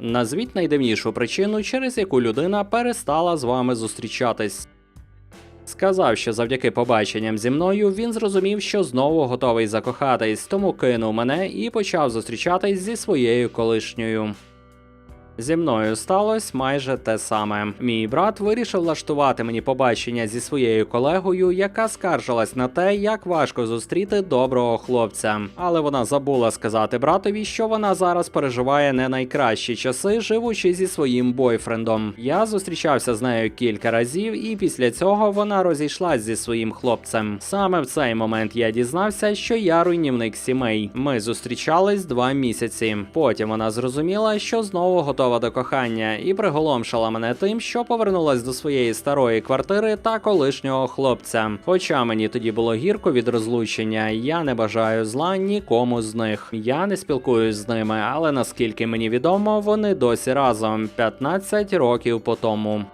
Назвіть найдивнішу причину, через яку людина перестала з вами зустрічатись. Сказав, що завдяки побаченням зі мною він зрозумів, що знову готовий закохатись, тому кинув мене і почав зустрічатись зі своєю колишньою. Зі мною сталося майже те саме. Мій брат вирішив влаштувати мені побачення зі своєю колегою, яка скаржилась на те, як важко зустріти доброго хлопця. Але вона забула сказати братові, що вона зараз переживає не найкращі часи, живучи зі своїм бойфрендом. Я зустрічався з нею кілька разів, і після цього вона розійшлась зі своїм хлопцем. Саме в цей момент я дізнався, що я руйнівник сімей. Ми зустрічались два місяці. Потім вона зрозуміла, що знову готова до кохання, і приголомшила мене тим, що повернулась до своєї старої квартири та колишнього хлопця. Хоча мені тоді було гірко від розлучення, я не бажаю зла нікому з них. Я не спілкуюсь з ними, але наскільки мені відомо, вони досі разом 15 років по тому.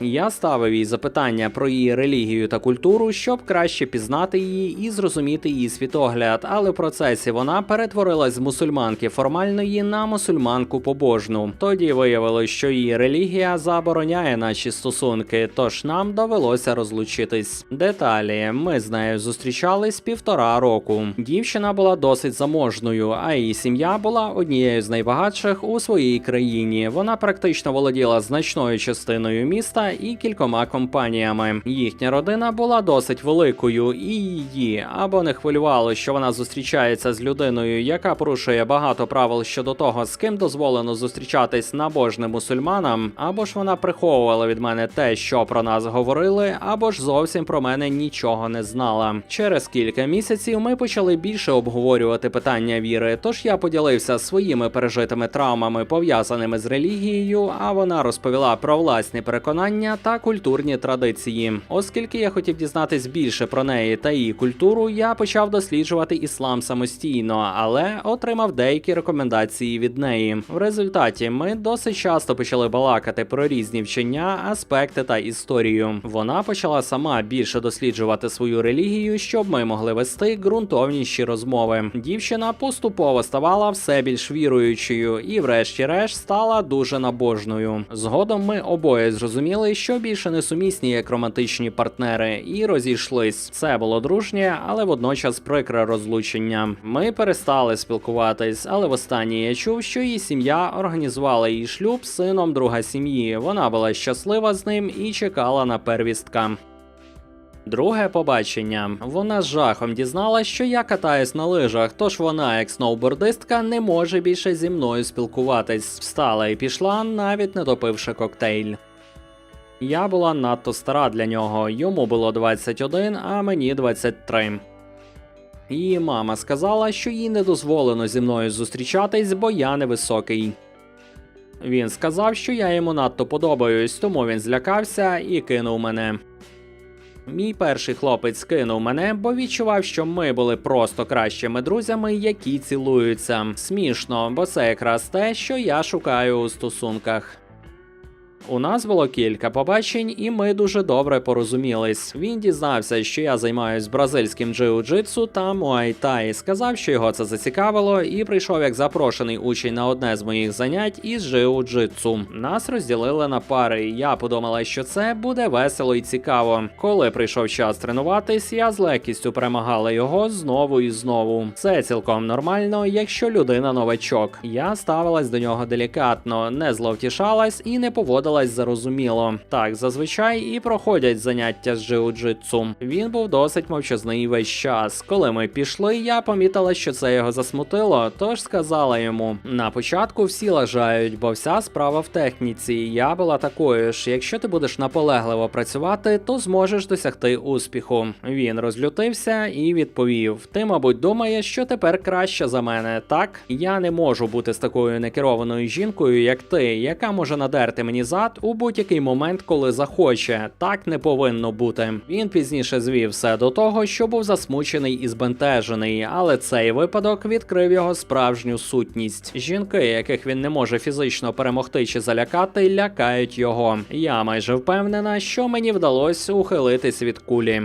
Я ставив їй запитання про її релігію та культуру, щоб краще пізнати її і зрозуміти її світогляд, але в процесі вона перетворилась з мусульманки формальної на мусульманку побожну. Тоді виявилось, що її релігія забороняє наші стосунки, тож нам довелося розлучитись. Деталі ми з нею зустрічались півтора року. Дівчина була досить заможною, а її сім'я була однією з найбагатших у своїй країні. Вона практично володіла значною частиною міста і кількома компаніями. Їхня родина була досить великою, і її або не хвилювало, що вона зустрічається з людиною, яка порушує багато правил щодо того, з ким дозволено зустрічатись набожним мусульманам, або ж вона приховувала від мене те, що про нас говорили, або ж зовсім про мене нічого не знала. Через кілька місяців ми почали більше обговорювати питання віри. Тож я поділився своїми пережитими травмами, пов'язаними з релігією, а вона розповіла про власні переконання та культурні традиції. Оскільки я хотів дізнатись більше про неї та її культуру, я почав досліджувати іслам самостійно, але отримав деякі рекомендації від неї. В результаті ми досить часто почали балакати про різні вчення, аспекти та історію. Вона почала сама більше досліджувати свою релігію, щоб ми могли вести ґрунтовніші розмови. Дівчина поступово ставала все більш віруючою і, врешті-решт, стала дуже набожною. Згодом ми обоє зрозуміли, що більше не сумісні як романтичні партнери, і розійшлись. Це було дружнє, але водночас прикре розлучення. Ми перестали спілкуватись, але востаннє я чув, що її сім'я організувала її шлюб з сином друга сім'ї. Вона була щаслива з ним і чекала на первістка. Друге побачення. Вона з жахом дізналась, що я катаюсь на лижах, тож вона, як сноубордистка, не може більше зі мною спілкуватись. Встала і пішла, навіть не допивши коктейль. Я була надто стара для нього. Йому було 21, а мені 23. Її мама сказала, що їй не дозволено зі мною зустрічатись, бо я невисокий. Він сказав, що я йому надто подобаюсь, тому він злякався і кинув мене. Мій перший хлопець кинув мене, бо відчував, що ми були просто кращими друзями, які цілуються. Смішно, бо це якраз те, що я шукаю у стосунках. У нас було кілька побачень, і ми дуже добре порозумілись. Він дізнався, що я займаюсь бразильським джиу-джитсу та муай-тай. Сказав, що його це зацікавило, і прийшов як запрошений учень на одне з моїх занять із джиу-джитсу. Нас розділили на пари. і Я подумала, що це буде весело і цікаво. Коли прийшов час тренуватись, я з легкістю перемагала його знову і знову. Це цілком нормально, якщо людина новачок. Я ставилась до нього делікатно, не зловтішалась і не поводилась зарозуміло. Так зазвичай і проходять заняття з джиу-джитсу. Він був досить мовчазний весь час. Коли ми пішли, я помітила, що це його засмутило, тож сказала йому: на початку всі лажають, бо вся справа в техніці. Я була такою ж. Якщо ти будеш наполегливо працювати, то зможеш досягти успіху. Він розлютився і відповів: Ти, мабуть, думаєш, що тепер краще за мене, так? Я не можу бути з такою некерованою жінкою, як ти, яка може надерти мені зад у будь-який момент, коли захоче. Так не повинно бути. Він пізніше звів все до того, що був засмучений і збентежений, але цей випадок відкрив його справжню сутність. Жінки, яких він не може фізично перемогти чи залякати, лякають його. Я майже впевнена, що мені вдалося ухилитись від кулі.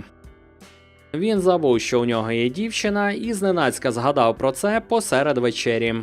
Він забув, що у нього є дівчина, і зненацька згадав про це посеред вечері.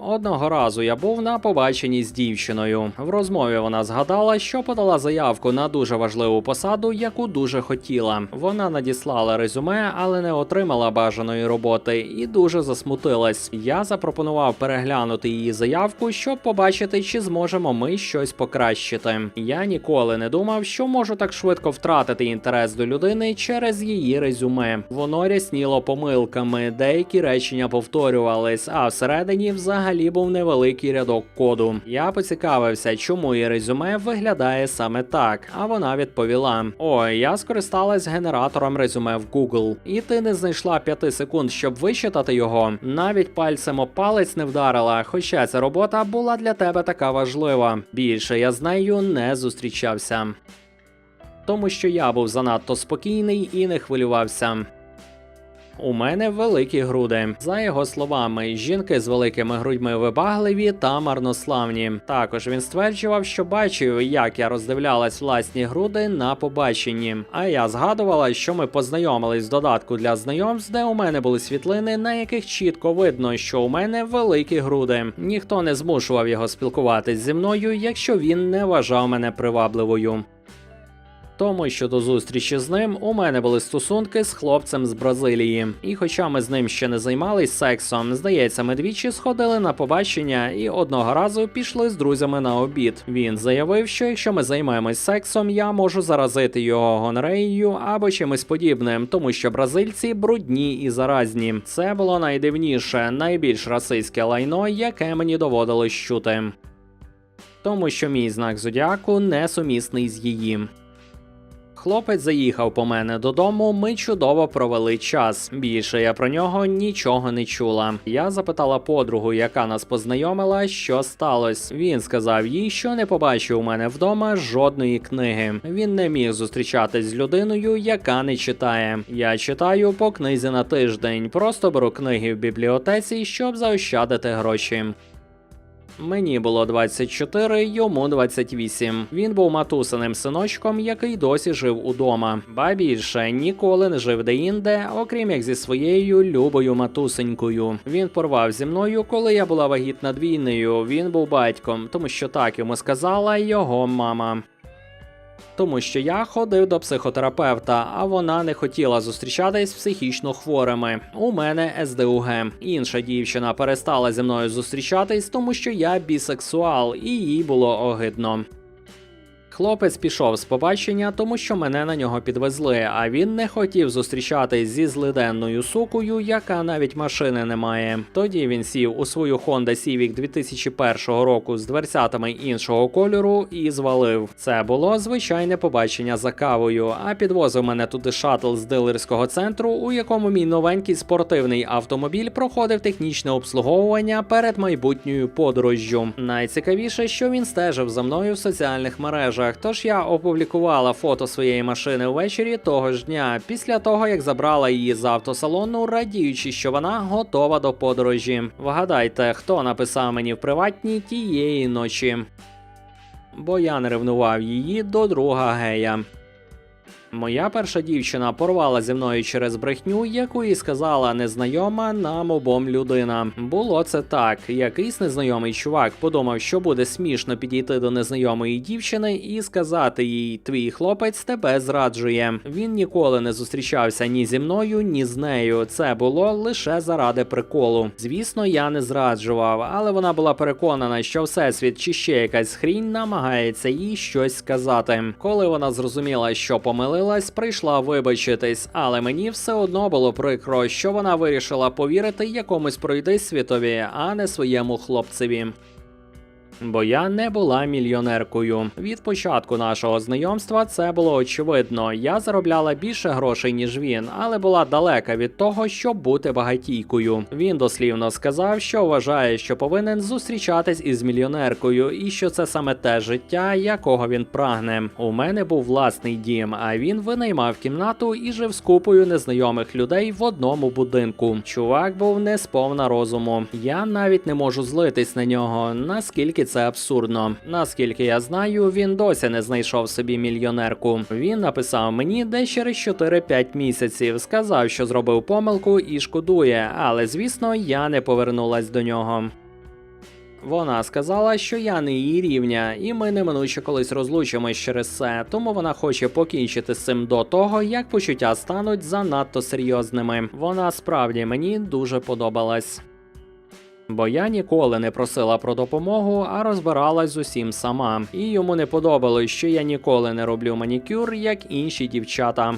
Одного разу я був на побаченні з дівчиною. В розмові вона згадала, що подала заявку на дуже важливу посаду, яку дуже хотіла. Вона надіслала резюме, але не отримала бажаної роботи і дуже засмутилась. Я запропонував переглянути її заявку, щоб побачити, чи зможемо ми щось покращити. Я ніколи не думав, що можу так швидко втратити інтерес до людини через її резюме. Воно рясніло помилками, деякі речення повторювались, а всередині взагалі був невеликий рядок коду. Я поцікавився, чому її резюме виглядає саме так. А вона відповіла: Ой, я скористалась генератором резюме в Google, і ти не знайшла п'яти секунд, щоб вичитати його. Навіть пальцем об палець не вдарила, хоча ця робота була для тебе така важлива. Більше я з нею не зустрічався. Тому що я був занадто спокійний і не хвилювався. У мене великі груди. За його словами, жінки з великими грудьми вибагливі та марнославні. Також він стверджував, що бачив, як я роздивлялась власні груди на побаченні. А я згадувала, що ми познайомились в додатку для знайомств, де у мене були світлини, на яких чітко видно, що у мене великі груди. Ніхто не змушував його спілкуватись зі мною, якщо він не вважав мене привабливою. Тому що до зустрічі з ним у мене були стосунки з хлопцем з Бразилії. І хоча ми з ним ще не займались сексом, здається, ми двічі сходили на побачення і одного разу пішли з друзями на обід. Він заявив, що якщо ми займаємось сексом, я можу заразити його гонореєю або чимось подібним, тому що бразильці брудні і заразні. Це було найдивніше, найбільш расистське лайно, яке мені доводилось чути. Тому що мій знак зодіаку несумісний з її. Хлопець заїхав по мене додому. Ми чудово провели час. Більше я про нього нічого не чула. Я запитала подругу, яка нас познайомила, що сталося. Він сказав їй, що не побачив у мене вдома жодної книги. Він не міг зустрічатись з людиною, яка не читає. Я читаю по книзі на тиждень. Просто беру книги в бібліотеці, щоб заощадити гроші. Мені було 24, йому 28. Він був матусиним синочком, який досі жив удома. Ба більше ніколи не жив де-інде, окрім як зі своєю любою матусенькою. Він порвав зі мною, коли я була вагітна двійнею. Він був батьком, тому що так йому сказала його мама. Тому що я ходив до психотерапевта, а вона не хотіла зустрічатись з психічно хворими. У мене СДУГ. Інша дівчина перестала зі мною зустрічатись, тому що я бісексуал, і їй було огидно. Хлопець пішов з побачення, тому що мене на нього підвезли, а він не хотів зустрічатись зі злиденною сукою, яка навіть машини не має. Тоді він сів у свою Honda Civic 2001 року з дверцятами іншого кольору і звалив. Це було звичайне побачення за кавою. А підвозив мене туди шатл з дилерського центру, у якому мій новенький спортивний автомобіль проходив технічне обслуговування перед майбутньою подорожжю. Найцікавіше, що він стежив за мною в соціальних мережах. Тож я опублікувала фото своєї машини ввечері того ж дня, після того як забрала її з автосалону, радіючи, що вона готова до подорожі. Вгадайте, хто написав мені в приватній тієї ночі. Бо я не ревнував її до друга гея. Моя перша дівчина порвала зі мною через брехню, яку їй сказала незнайома нам обом людина. Було це так. Якийсь незнайомий чувак подумав, що буде смішно підійти до незнайомої дівчини і сказати їй: Твій хлопець тебе зраджує. Він ніколи не зустрічався ні зі мною, ні з нею. Це було лише заради приколу. Звісно, я не зраджував, але вона була переконана, що всесвіт чи ще якась хрінь намагається їй щось сказати. Коли вона зрозуміла, що помилилась, прийшла вибачитись, але мені все одно було прикро, що вона вирішила повірити якомусь пройди світові, а не своєму хлопцеві. Бо я не була мільйонеркою. Від початку нашого знайомства це було очевидно. Я заробляла більше грошей, ніж він, але була далека від того, щоб бути багатійкою. Він дослівно сказав, що вважає, що повинен зустрічатись із мільйонеркою, і що це саме те життя, якого він прагне. У мене був власний дім, а він винаймав кімнату і жив з купою незнайомих людей в одному будинку. Чувак був не сповна розуму. Я навіть не можу злитись на нього, наскільки це абсурдно. Наскільки я знаю, він досі не знайшов собі мільйонерку. Він написав мені десь через 4-5 місяців, сказав, що зробив помилку і шкодує, але звісно, я не повернулась до нього. Вона сказала, що я не її рівня, і ми неминуче колись розлучимось через це, тому вона хоче покінчити з цим до того, як почуття стануть занадто серйозними. Вона справді мені дуже подобалась. Бо я ніколи не просила про допомогу, а розбиралась з усім сама. І йому не подобалось, що я ніколи не роблю манікюр, як інші дівчата.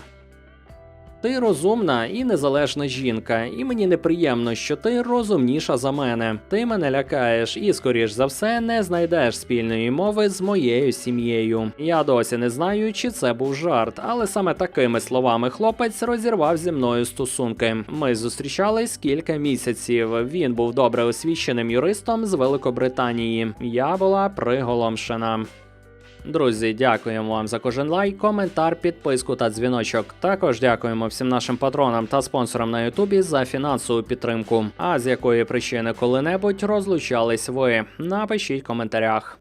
Ти розумна і незалежна жінка, і мені неприємно, що ти розумніша за мене. Ти мене лякаєш і, скоріш за все, не знайдеш спільної мови з моєю сім'єю. Я досі не знаю, чи це був жарт, але саме такими словами хлопець розірвав зі мною стосунки. Ми зустрічались кілька місяців. Він був добре освіченим юристом з Великобританії. Я була приголомшена. Друзі, дякуємо вам за кожен лайк, коментар, підписку та дзвіночок. Також дякуємо всім нашим патронам та спонсорам на Ютубі за фінансову підтримку. А з якої причини коли-небудь розлучались ви? Напишіть в коментарях.